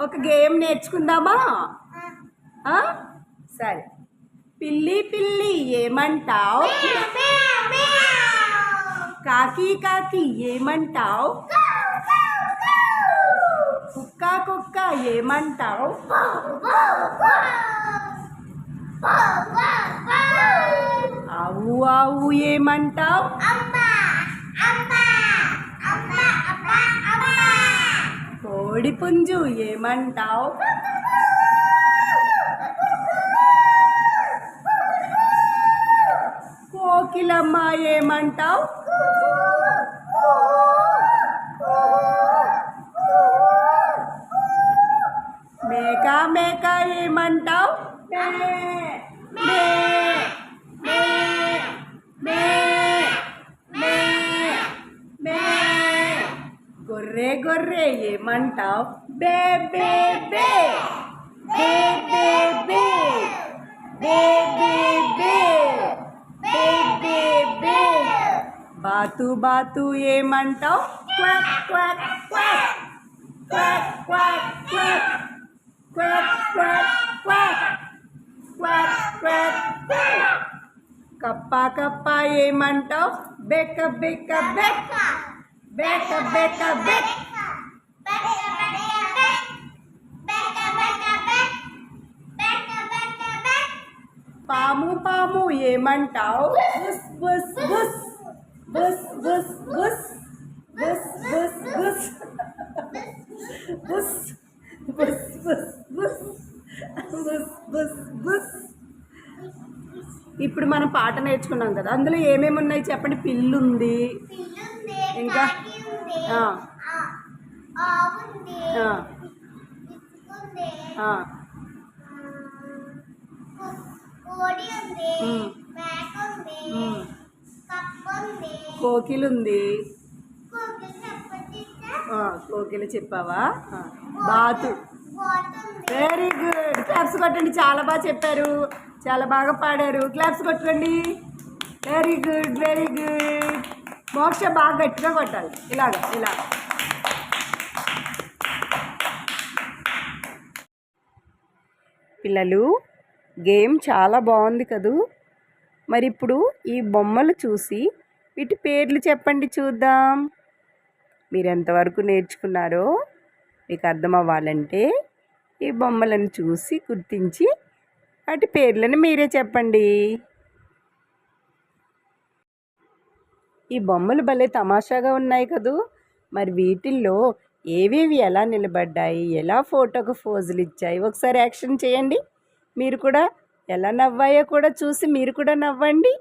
ఒక గేమ్ నేర్చుకుందామా ఆ? సరే పిల్లి పిల్లి ఏమంటావు కాకి కాకి ఏమంటావు కుక్క కుక్క ఏమంటావు ఆవు ఆవు ఏమంటావు కోడి పుంజు ఏమంటావు కోకిలమ్మ ఏమంటావు మేక మేక ఏమంటావు గొర్రె గొర్రె ఏమంటావు బే బే బే బే బే బే బే బే బే బే బే బే బాతు బాతు ఏమంటావు quack quack quack quack quack quack quack quack quack quack quack కప్ప కప్ప ఏమంటావు బెక్క బెక్క బెక్క బెక్క బెక్క బెక్క పాము పాము ఏమంటావు? బుస్ బుస్ బుస్. బుస్ బుస్ బుస్. బుస్ బుస్ బుస్. బుస్ బుస్ బుస్ బుస్. బుస్ బుస్ ఇప్పుడు మనం పాట నేర్చుకున్నాం కదా అందులో ఏమేమి ఉన్నాయి చెప్పండి? పిల్లుంది. ఇంకా? కోకిలు ఉంది. కోకిలు చెప్పావా? బాతు. వెరీ గుడ్ క్లాప్స్ కొట్టండి. చాలా బాగా చెప్పారు. చాలా బాగా పాడారు. క్లాప్స్ కొట్టండి. వెరీ గుడ్ వెరీ గుడ్ మోక్ష బాగా గట్టిగా కొట్టాలి. ఇలాగ ఇలా. పిల్లలు గేమ్ చాలా బాగుంది కదూ? మరి ఇప్పుడు ఈ బొమ్మలు చూసి వీటి పేర్లు చెప్పండి చూద్దాం. మీరు ఎంతవరకు నేర్చుకున్నారో మీకు అర్థం అవ్వాలంటే ఈ బొమ్మలను చూసి గుర్తించి వాటి పేర్లను మీరే చెప్పండి. ఈ బొమ్మలు భలే తమాషాగా ఉన్నాయి కదూ. మరి వీటిల్లో ఏవేవి ఎలా నిలబడ్డాయి ఎలా ఫోటోకు ఫోజులు ఇచ్చాయి ఒకసారి యాక్షన్ చేయండి. మీరు కూడా ఎలా నవ్వాయో కూడా చూసి మీరు కూడా నవ్వండి.